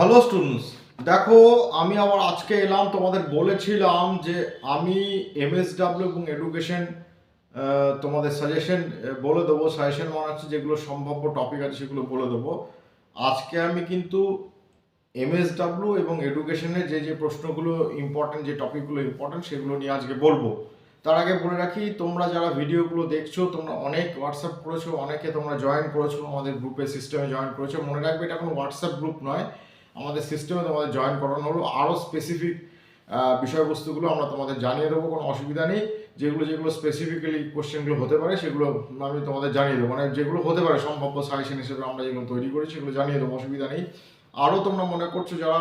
Hello students দেখো, আমি আবার আজকে এলাম, তোমাদের বলেছিলাম যে আমি এমএসডাব্লিউ এবং এডুকেশন তোমাদের সাজেশন বলে দেবো সাজেশন মানে হচ্ছে যেগুলো সম্ভাব্য টপিক আছে, সেগুলো বলে দেবো। আজকে আমি কিন্তু এমএসডাব্লিউ এবং এডুকেশনের যে যে প্রশ্নগুলো ইম্পর্টেন্ট যে টপিকগুলো ইম্পর্টেন্ট সেগুলো নিয়ে আজকে বলব। তার আগে বলে রাখি, তোমরা যারা ভিডিওগুলো দেখছ, তোমরা অনেক হোয়াটসঅ্যাপ করেছ, অনেকে তোমরা জয়েন করেছ, আমাদের গ্রুপে সিস্টেমে জয়েন করেছ। মনে রাখবে এটা কোনো হোয়াটসঅ্যাপ গ্রুপ নয়। আমাদের সিস্টেমে তোমাদের জয়েন করানো হলো। আরও স্পেসিফিক বিষয়বস্তুগুলো আমরা তোমাদের জানিয়ে দেবো, কোনো অসুবিধা নেই। যেগুলো যেগুলো স্পেসিফিক্যালি কোশ্চেনগুলো হতে পারে, সেগুলো আমি তোমাদের জানিয়ে দেবো। মানে যেগুলো হতে পারে, সম্ভাব্য সাজেশন হিসেবে আমরা যেগুলো তৈরি করি সেগুলো জানিয়ে দেবো, অসুবিধা নেই। আরও তোমরা মনে করছ যারা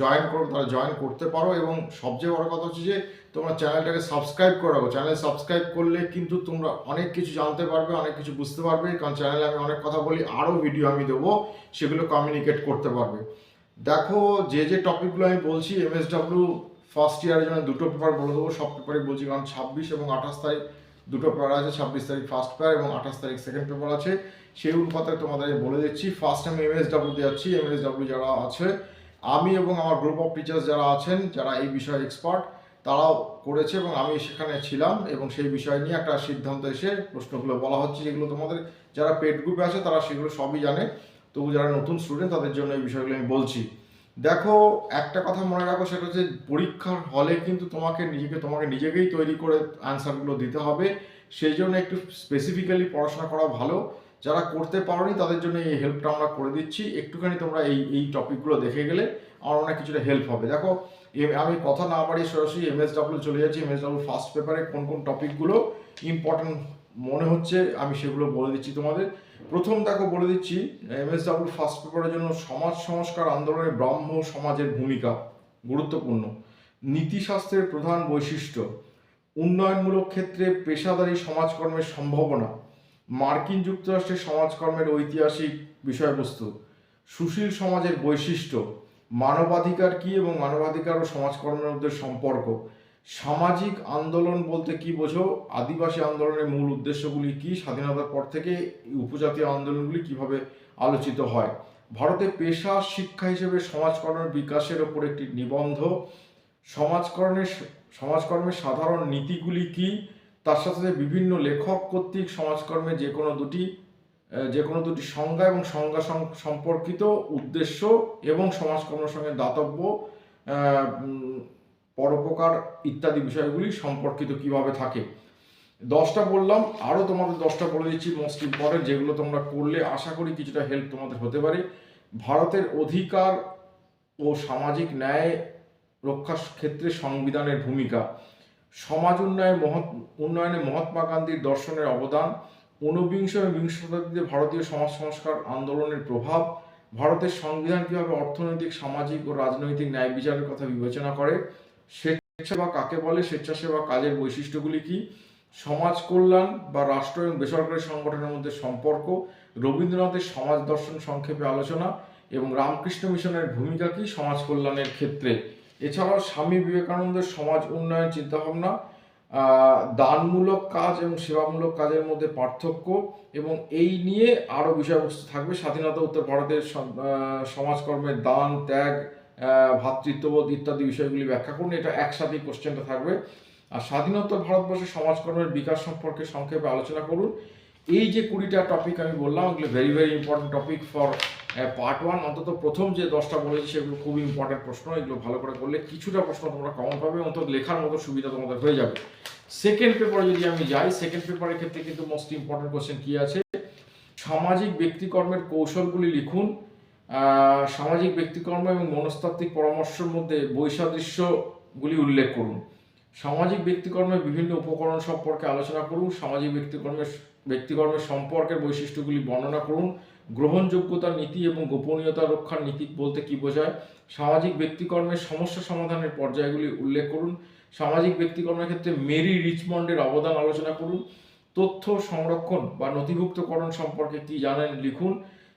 জয়েন করো, তারা জয়েন করতে পারো এবং সবচেয়ে বড় কথা হচ্ছে যে, তোমরা চ্যানেলটাকে সাবস্ক্রাইব করে রাখো। চ্যানেল সাবস্ক্রাইব করলে কিন্তু তোমরা অনেক কিছু জানতে পারবে, অনেক কিছু বুঝতে পারবে। কারণ চ্যানেলে আমি অনেক কথা বলি আরও ভিডিও আমি দেবো, সেগুলো কমিউনিকেট করতে পারবে। দেখো, যে যে টপিকগুলো আমি বলছি এমএসডাব্লিউ ফার্স্ট ইয়ারের জন্য দুটো পেপার বলে দেবো। সব পেপারই বলছি, কারণ ছাব্বিশ এবং আঠাশ তারিখ দুটো পেপার আছে, ছাব্বিশ তারিখ ফার্স্ট পেপার এবং আঠাশ তারিখ সেকেন্ড পেপার আছে। সেই অনুপাতে তোমাদের বলে দিচ্ছি ফার্স্ট আমি এমএসডাব্লিউ যাচ্ছি। এমএসডাব্লিউ যারা আছে, আমি এবং আমার গ্রুপ অফ টিচার্স যারা আছেন, যারা এই বিষয়ে এক্সপার্ট তারাও করেছে এবং আমি সেখানে ছিলাম এবং সেই বিষয় নিয়ে একটা সিদ্ধান্ত এসে প্রশ্নগুলো বলা হচ্ছে, যেগুলো তোমাদের যারা পেড গ্রুপে আছে, তারা সেগুলো সবই জানে। তবু যারা নতুন স্টুডেন্ট তাদের জন্য এই বিষয়গুলো আমি বলছি। দেখো, একটা কথা মনে রাখো, সেটা হচ্ছে পরীক্ষার হলে কিন্তু তোমাকে নিজেকে, তোমাকে নিজেকেই তৈরি করে অ্যান্সারগুলো দিতে হবে। সেই জন্য একটু স্পেসিফিক্যালি পড়াশোনা করা ভালো। যারা করতে পারোনি, তাদের জন্য এই হেল্পটা আমরা করে দিচ্ছি। একটুখানি তোমরা এই এই টপিকগুলো দেখে গেলে আমার অনেক কিছুটা হেল্প হবে। দেখো আমি কথা না বাড়িয়ে সরাসরি এমএসডাব্লিউ চলে যাচ্ছি। এমএসডাব্লিউ ফার্স্ট পেপারে কোন কোন টপিকগুলো ইম্পর্টেন্ট মনে হচ্ছে, আমি সেগুলো বলে দিচ্ছি তোমাদের। প্রথম দেখো বলে দিচ্ছি, এম এস এমএসডাব্লিউ ফার্স্ট পেপারের জন্য সমাজ সংস্কার আন্দোলনে ব্রাহ্ম সমাজের ভূমিকা গুরুত্বপূর্ণ। নীতিশাস্ত্রের প্রধান বৈশিষ্ট্য, উন্নয়নমূলক ক্ষেত্রে পেশাদারী সমাজকর্মের সম্ভাবনা। মার্কিন যুক্তরাষ্ট্রের সমাজকর্মের ঐতিহাসিক বিষয়বস্তু। সুশীল সমাজের বৈশিষ্ট্য, মানবাধিকার কি এবং মানবাধিকার ও সমাজকর্মের মধ্যে সম্পর্ক। সামাজিক আন্দোলন বলতে কি বোঝো? আদিবাসী আন্দোলনের মূল উদ্দেশ্যগুলি কি? স্বাধীনতার পর থেকে উপজাতীয় আন্দোলনগুলি কীভাবে আলোচিত হয়? ভারতে পেশা, শিক্ষা হিসেবে সমাজকর্মের বিকাশের ওপর একটি নিবন্ধ। সমাজকর্মের সমাজকর্মের সাধারণ নীতিগুলি কি? তার সাথে সাথে বিভিন্ন লেখক কর্তৃক সমাজকর্মে যে কোনো দুটি যে কোনো দুটি সংজ্ঞা এবং সংজ্ঞা সম- সম্পর্কিত উদ্দেশ্য এবং সমাজকর্মের সঙ্গে দাতব্য পরোপকার ইত্যাদি বিষয়গুলি সম্পর্কিত কীভাবে থাকে। দশটা বললাম, আরও তোমাদের দশটা বলে দিচ্ছি মোস্ট ইম্পর্টেন্ট যেগুলো তোমরা করলে আশা করি কিছুটা হেল্প তোমাদের হতে পারে। ভারতের অধিকার ও সামাজিক ন্যায় রক্ষার ক্ষেত্রে সংবিধানের ভূমিকা। সমাজ উন্নয়নে, মহৎ, উন্নয়নে মহাত্মা গান্ধীর দর্শনের অবদান। ঊনবিংশ এবং বিংশ শতাব্দীতে ভারতীয় সমাজ সংস্কার আন্দোলনের প্রভাব। ভারতের সংবিধান কীভাবে অর্থনৈতিক, সামাজিক ও রাজনৈতিক ন্যায় বিচারের কথা বিবেচনা করে। স্বেচ্ছাসেবা কাকে বলে? স্বেচ্ছাসেবা কাজের বৈশিষ্ট্যগুলি কি? সমাজ কল্যাণ বা রাষ্ট্র এবং বেসরকারি সংগঠনের মধ্যে সম্পর্ক, রবীন্দ্রনাথের সমাজ দর্শন সংক্ষেপে আলোচনা এবং রামকৃষ্ণ মিশনের ভূমিকা কি সমাজ কল্যাণের ক্ষেত্রে? এছাড়াও স্বামী বিবেকানন্দের সমাজ উন্নয়ন চিন্তাভাবনা দানমূলক কাজ এবং সেবামূলক কাজের মধ্যে পার্থক্য এবং এই নিয়ে আরও বিষয়বস্তু থাকবে। স্বাধীনতা উত্তর ভারতের সমাজকর্মের দান, ত্যাগ ভ্রাতৃত্ববোধ ইত্যাদি বিষয়গুলি ব্যাখ্যা করুন, এটা একসাথেই কোশ্চেনটা থাকবে। আর স্বাধীনতা ভারতবর্ষের সমাজকর্মের বিকাশ সম্পর্কে সংক্ষেপে আলোচনা করুন। এই যে কুড়িটা টপিক আমি বললাম, এগুলো very very important topic for part one অন্তত প্রথম যে দশটা বলেছি, সেগুলো খুবই ইম্পর্টেন্ট প্রশ্ন, এগুলো ভালো করে করলে কিছুটা প্রশ্ন তোমরা কমন পাবে, অন্তত লেখার মতো সুবিধা তোমাদের হয়ে যাবে। সেকেন্ড পেপারে যদি আমি যাই সেকেন্ড পেপারের ক্ষেত্রে কিন্তু মোস্ট ইম্পর্টেন্ট কোশ্চেন কী আছে? সামাজিক ব্যক্তিকর্মের কৌশলগুলি লিখুন সামাজিক ব্যক্তিকর্ম এবং মনস্তাত্ত্বিক পরামর্শের মধ্যে বৈসাদৃশ্যগুলি উল্লেখ করুন। সামাজিক ব্যক্তিকর্মের বিভিন্ন উপকরণ সম্পর্কে আলোচনা করুন, সামাজিক ব্যক্তিকর্মের ব্যক্তিকর্মের সম্পর্কের বৈশিষ্ট্যগুলি বর্ণনা করুন গ্রহণযোগ্যতার নীতি এবং গোপনীয়তা রক্ষার নীতি বলতে কি বোঝায়, সামাজিক ব্যক্তিকর্মের সমস্যা সমাধানের পর্যায়গুলি উল্লেখ করুন, সামাজিক ব্যক্তিকর্মের ক্ষেত্রে মেরি রিচমন্ডের অবদান আলোচনা করুন, তথ্য সংরক্ষণ বা নথিভুক্তকরণ সম্পর্কে কি জানেন লিখুন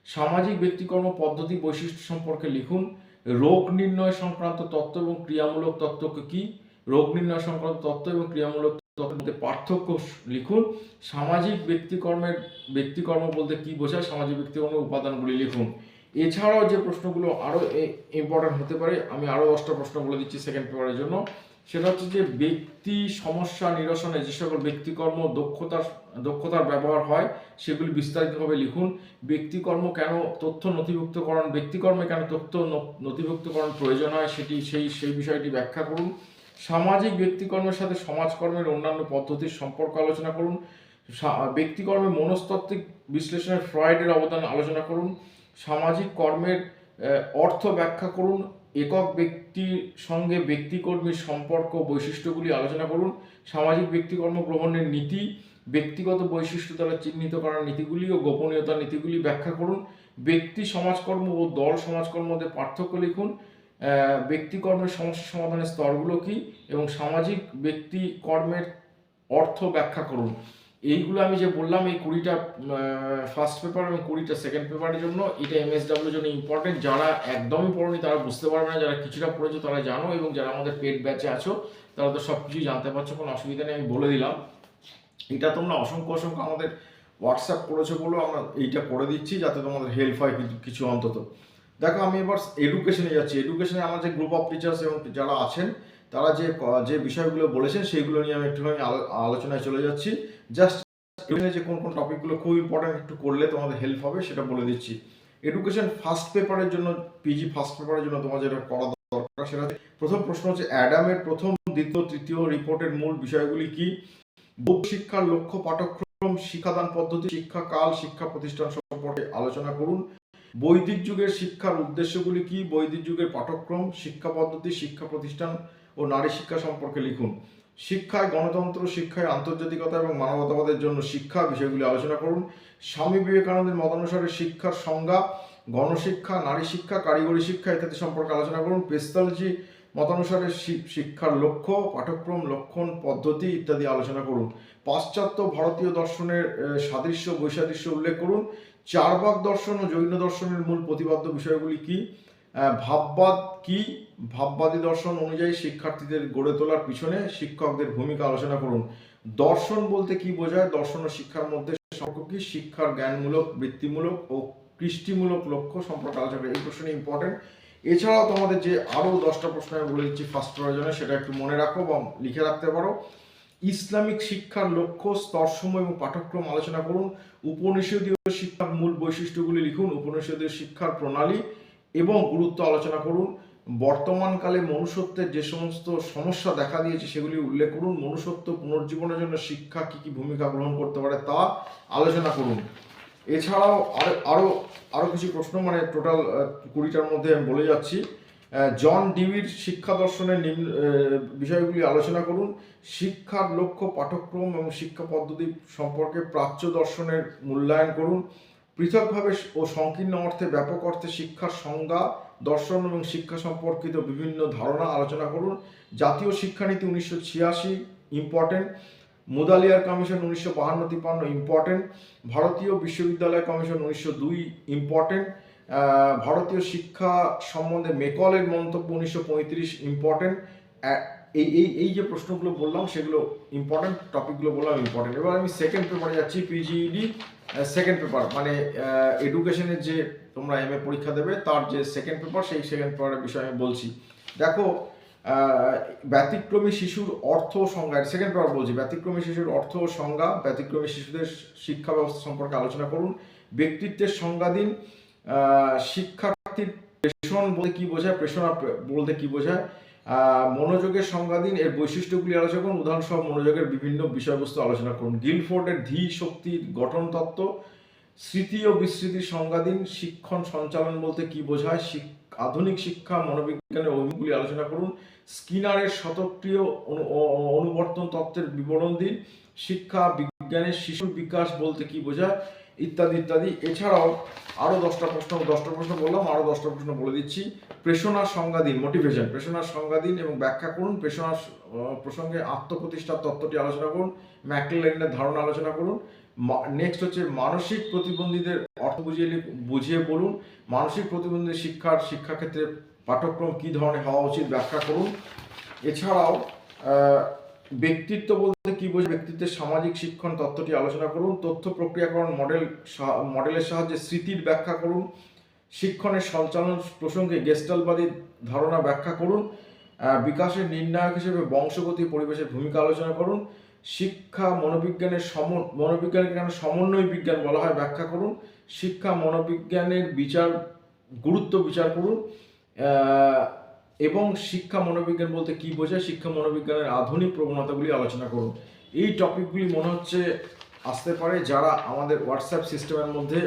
সামাজিক ব্যক্তিকর্ম পদ্ধতি বৈশিষ্ট্য সম্পর্কে লিখুন। রোগ নির্ণয় সংক্রান্ত তত্ত্ব এবং ক্রিয়ামূলক তত্ত্ব কি? রোগ নির্ণয় সংক্রান্ত তত্ত্ব এবং ক্রিয়ামূলক তত্ত্বের পার্থক্য লিখুন। সামাজিক ব্যক্তিকর্মের, ব্যক্তিকর্ম বলতে কি বোঝায়? সামাজিক ব্যক্তিকর্মের উপাদানগুলি লিখুন। এছাড়াও যে প্রশ্নগুলো আরও ইম্পর্টেন্ট হতে পারে, আমি আরও দশটা প্রশ্ন বলে দিচ্ছি সেকেন্ড পেপারের জন্য। সেটা হচ্ছে যে ব্যক্তি সমস্যা নিরসনে যে সকল ব্যক্তিকর্ম দক্ষতার দক্ষতার ব্যবহার হয়, সেগুলি বিস্তারিতভাবে লিখুন। ব্যক্তিকর্ম কেন তথ্য নথিভুক্তকরণ, ব্যক্তিকর্মে কেন তথ্য নথিভুক্তকরণ প্রয়োজন হয়, সেটি সেই সেই বিষয়টি ব্যাখ্যা করুন। সামাজিক ব্যক্তিকর্মের সাথে সমাজকর্মের অন্যান্য পদ্ধতির সম্পর্ক আলোচনা করুন। ব্যক্তিকর্মে মনস্তাত্ত্বিক বিশ্লেষণে ফ্রয়েডের অবদান আলোচনা করুন। সামাজিক কর্মের অর্থ ব্যাখ্যা করুন। একক ব্যক্তির সঙ্গে ব্যক্তিকর্মীর সম্পর্ক বৈশিষ্ট্যগুলি আলোচনা করুন। সামাজিক ব্যক্তিকর্ম গ্রহণের নীতি, ব্যক্তিগত বৈশিষ্ট্য দ্বারা চিহ্নিত করার নীতিগুলি ও গোপনীয়তার নীতিগুলি ব্যাখ্যা করুন। ব্যক্তি সমাজকর্ম ও দল সমাজকর্মের মধ্যে পার্থক্য লিখুন। ব্যক্তিকর্মের সমস্যা সমাধানের স্তরগুলো কি? এবং সামাজিক ব্যক্তি কর্মের অর্থ ব্যাখ্যা করুন। এইগুলো আমি যে বললাম, এই কুড়িটা ফার্স্ট পেপার এবং কুড়িটা সেকেন্ড পেপারের জন্য, এটা এমএসডাব্লিউর জন্য ইম্পর্টেন্ট যারা একদমই পড়নি, তারা বুঝতে পারবে না। যারা কিছুটা পড়েছো, তারা জানো এবং যারা আমাদের পেড ব্যাচে আছো, তারা তো সব কিছুই জানতে পারছ, কোনো অসুবিধা নেই, আমি বলে দিলাম। এটা তোমরা অসংখ্য অসংখ্য আমাদের হোয়াটসঅ্যাপ করেছ বলে, আমরা এইটা করে দিচ্ছি যাতে তোমাদের হেল্প হয় কিছু কিছু অন্তত। দেখো, আমি এবার এডুকেশনে যাচ্ছি। এডুকেশনে আমার যে গ্রুপ অফ টিচার্স এবং যারা আছেন, তারা যে যে বিষয়গুলো বলেছেন, সেইগুলো নিয়ে আমি একটুখানি আলো- আলোচনায় চলে যাচ্ছি। জাস্ট যে কোন কোন টপিকগুলো খুব ইম্পর্টেন্ট একটু করলে তোমাদের হেল্প হবে, সেটা বলে দিচ্ছি। এডুকেশন ফার্স্ট পেপারের জন্য পিজি ফার্স্ট পেপারের জন্য তোমার যেটা করা দরকার। সেটা প্রথম প্রশ্ন হচ্ছে অ্যাডামের প্রথম, দ্বিতীয়, তৃতীয় রিপোর্টের মূল বিষয়গুলি কি? বুক শিক্ষার লক্ষ্য পাঠ্যক্রম, শিক্ষাদান পদ্ধতি, শিক্ষা কাল, শিক্ষা প্রতিষ্ঠান সম্পর্কে আলোচনা করুন। বৈদিক যুগের শিক্ষার উদ্দেশ্যগুলি কি? বৈদিক যুগের পাঠ্যক্রম, শিক্ষা পদ্ধতি, শিক্ষা প্রতিষ্ঠান ও নারী শিক্ষা সম্পর্কে লিখুন। শিক্ষায় গণতন্ত্র, শিক্ষায় আন্তর্জাতিকতা এবং মানবতাবাদের জন্য শিক্ষা বিষয়গুলি আলোচনা করুন। স্বামী বিবেকানন্দের মতানুসারে শিক্ষার সংজ্ঞা, গণশিক্ষা, নারী শিক্ষা, কারিগরি শিক্ষা ইত্যাদি সম্পর্কে আলোচনা করুন। পেস্তালজি মতানুসারে শিক্ষার লক্ষ্য, পাঠ্যক্রম, লক্ষণ, পদ্ধতি ইত্যাদি আলোচনা করুন। পাশ্চাত্য ভারতীয় দর্শনের সাদৃশ্য, বৈসাদৃশ্য উল্লেখ করুন। চারবাক দর্শন ও জৈন দর্শনের মূল প্রতিপাদ্য বিষয়গুলি কি? ভাববাদ কি? ভাববাদী দর্শন অনুযায়ী শিক্ষার্থীদের গড়ে তোলার পিছনে শিক্ষকদের ভূমিকা আলোচনা করুন। দর্শন বলতে কি বোঝায়? দর্শন ও শিক্ষার মধ্যে সম্পর্ক শিক্ষার জ্ঞানমূলক, বৃত্তিমূলক ও কৃষ্টিমূলক লক্ষ্য সম্পর্কে আলোচনা। এই প্রশ্নটি ইম্পর্টেন্ট এছাড়াও তোমাদের যে আরও দশটা প্রশ্ন আমি বলে দিচ্ছি ফার্স্ট প্রয়োজনে, সেটা একটু মনে রাখো বা লিখে রাখতে পারো। ইসলামিক শিক্ষার লক্ষ্য, স্তরসমূহ এবং পাঠ্যক্রম আলোচনা করুন। উপনিষদীয় শিক্ষার মূল বৈশিষ্ট্যগুলি লিখুন। উপনিষদীয় শিক্ষার প্রণালী এবং গুরুত্ব আলোচনা করুন। বর্তমানকালে মনুষ্যত্বের যে সমস্ত সমস্যা দেখা দিয়েছে, সেগুলি উল্লেখ করুন। মনুষ্যত্ব পুনর্জীবনের জন্য শিক্ষা কী কী ভূমিকা গ্রহণ করতে পারে তা আলোচনা করুন। এছাড়াও আরও আরও আরও কিছু প্রশ্ন মানে টোটাল কুড়িটার মধ্যে আমি বলে যাচ্ছি। জন ডিউইর শিক্ষা দর্শনের নিম্ন বিষয়গুলি আলোচনা করুন। শিক্ষার লক্ষ্য, পাঠ্যক্রম এবং শিক্ষা পদ্ধতি সম্পর্কে প্রাচ্য দর্শনের মূল্যায়ন করুন। পৃথকভাবে ও সংকীর্ণ অর্থে ব্যাপক অর্থে শিক্ষার সংজ্ঞা, দর্শন এবং শিক্ষা সম্পর্কিত বিভিন্ন ধারণা আলোচনা করুন। জাতীয় শিক্ষানীতি উনিশশো ছিয়াশি ইম্পর্টেন্ট মুদালিয়ার কমিশন উনিশশো বাহান্ন, তিপ্পান্ন ইম্পর্টেন্ট ভারতীয় বিশ্ববিদ্যালয় কমিশন উনিশশো দুই ইম্পর্টেন্ট ভারতীয় শিক্ষা সম্বন্ধে মেকলের মন্তব্য উনিশশো পঁয়ত্রিশ ইম্পর্টেন্ট এই এই এই যে প্রশ্নগুলো বললাম, সেগুলো ইম্পর্টেন্ট টপিকগুলো বললাম ইম্পর্টেন্ট এবার আমি সেকেন্ড পেপারে যাচ্ছি পিজিইডি সেকেন্ড পেপার মানে এডুকেশনের যে তোমরা এম পরীক্ষা দেবে, তার যে সেকেন্ড পেপার সেই সেকেন্ড পেপারের বিষয়ে আমি বলছি। দেখো ব্যতিক্রমী শিশুর অর্থ সংজ্ঞা সেকেন্ড পেপার বলছি, ব্যতিক্রমী শিশুর অর্থ ও সংজ্ঞা, ব্যতিক্রমী শিশুদের শিক্ষা ব্যবস্থা সম্পর্কে আলোচনা করুন। ব্যক্তিত্বের সংজ্ঞা দিন শিক্ষার্থীর প্রেষণ বলতে কি বোঝায়? প্রেষণা বলতে কি বোঝায়? মনোযোগের সংজ্ঞা দিন এর বৈশিষ্ট্যগুলি আলোচনা করুন। উদাহরণসহ মনোযোগের বিভিন্ন বিষয়বস্তু আলোচনা করুন। গিলফোর্ডের ধী শক্তির গঠন তত্ত্ব, স্মৃতি ও বিস্মৃতির সংজ্ঞা দিন শিক্ষণ সঞ্চালন বলতে কি বোঝায়? আধুনিক শিক্ষা, মনোবিজ্ঞানের অভিমুখগুলি আলোচনা করুন। স্কিনারের শতক্রিয় অনুবর্তন তত্ত্বের বিবরণ দিন। শিক্ষা, বিজ্ঞানের শিশুর বিকাশ বলতে কি বোঝায়? ইত্যাদি ইত্যাদি। এছাড়াও আরও দশটা প্রশ্ন দশটা প্রশ্ন বললাম আরও দশটা প্রশ্ন বলে দিচ্ছি। প্রেষণার সংজ্ঞা দিন মোটিভেশন প্রেষণার সংজ্ঞা দিন এবং ব্যাখ্যা করুন, প্রেষণার প্রসঙ্গে আত্মপ্রতিষ্ঠার তত্ত্বটি আলোচনা করুন ম্যাকলেনের ধারণা আলোচনা করুন। নেক্সট হচ্ছে মানসিক প্রতিবন্ধীদের অর্থ বুঝিয়ে বুঝিয়ে বলুন। মানসিক প্রতিবন্ধী শিক্ষার শিক্ষাক্ষেত্রে পাঠ্যক্রম কী ধরনের হওয়া উচিত ব্যাখ্যা করুন। এছাড়াও ব্যক্তিত্ব বলতে কি বোঝে ব্যক্তিত্বের সামাজিক শিক্ষণ তত্ত্বটি আলোচনা করুন, তথ্য প্রক্রিয়াকরণ মডেল মডেলের সাহায্যে স্মৃতির ব্যাখ্যা করুন, শিক্ষণের সঞ্চালন প্রসঙ্গে গেস্টালবাদী ধারণা ব্যাখ্যা করুন বিকাশের নির্ণায়ক হিসেবে বংশগতি, পরিবেশের ভূমিকা আলোচনা করুন, শিক্ষা মনোবিজ্ঞানের সম, মনোবিজ্ঞানকে কেন সমন্বয় বিজ্ঞান বলা হয় ব্যাখ্যা করুন, শিক্ষা মনোবিজ্ঞানের বিচার, গুরুত্ব বিচার করুন এবং শিক্ষা মনোবিজ্ঞান বলতে কি বোঝায়? শিক্ষা মনোবিজ্ঞানের আধুনিক প্রবণতাগুলি আলোচনা করুন। এই টপিকগুলি মনে হচ্ছে আসতে পারে যারা আমাদের হোয়াটসঅ্যাপ সিস্টেমের মধ্যে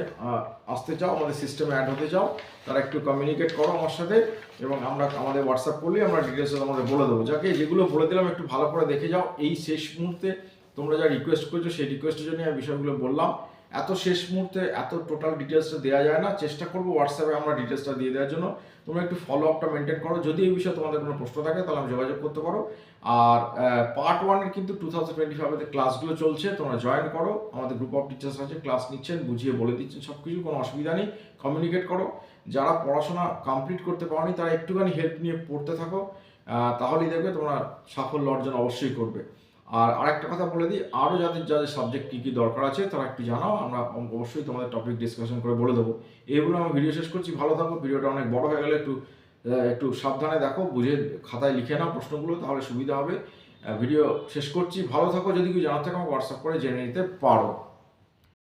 আসতে চাও, আমাদের সিস্টেমে অ্যাড হতে চাও, তারা একটু কমিউনিকেট করো আমার সাথে এবং আমরা আমাদের হোয়াটসঅ্যাপ করলে আমরা ডিটেলস আমাদের বলে দেবো। যাকে যেগুলো বলে দিলাম একটু ভালো করে দেখে যাও। এই শেষ মুহূর্তে তোমরা যা রিকোয়েস্ট করছ সেই রিকোয়েস্টের জন্য আমি বিষয়গুলো বললাম। এত শেষ মুহূর্তে এত টোটাল ডিটেলসটা দেওয়া যায় না, চেষ্টা করব হোয়াটসঅ্যাপে আমরা ডিটেলসটা দিয়ে দেওয়ার জন্য। তোমরা একটু ফলো আপটা মেনটেন করো। যদি এই বিষয়ে তোমাদের কোনো প্রশ্ন থাকে, তাহলে আমি যোগাযোগ করতে পারো। আর পার্ট ওয়ানের কিন্তু টু থাউজেন্ড টোয়েন্টি ফাইভেতে ক্লাসগুলো চলছে, তোমরা জয়েন করো। আমাদের গ্রুপ অফ টিচার্স আছে ক্লাস নিচ্ছেন, বুঝিয়ে বলে দিচ্ছেন সব কিছু কোনো অসুবিধা নেই। কমিউনিকেট করো। যারা পড়াশোনা কমপ্লিট করতে পারোনি, তারা একটুখানি হেল্প নিয়ে পড়তে থাকো। তাহলেই দেখবে তোমরা সাফল্য অর্জন অবশ্যই করবে। আর আরেকটা কথা বলে দিই আরও যাদের যাদের সাবজেক্ট কী কী দরকার আছে, তারা একটু জানাও, আমরা অবশ্যই তোমাদের টপিক ডিসকাশন করে বলে দেবো। এইগুলো আমি ভিডিও শেষ করছি, ভালো থাকো ভিডিওটা অনেক বড় হয়ে গেলে একটু একটু সাবধানে দেখো, বুঝে খাতায় লিখে নাও প্রশ্নগুলো, তাহলে সুবিধা হবে। ভিডিও শেষ করছি, ভালো থাকো, যদি কেউ জানার থাকে আমাকে হোয়াটসঅ্যাপ করে জেনে নিতে পারো।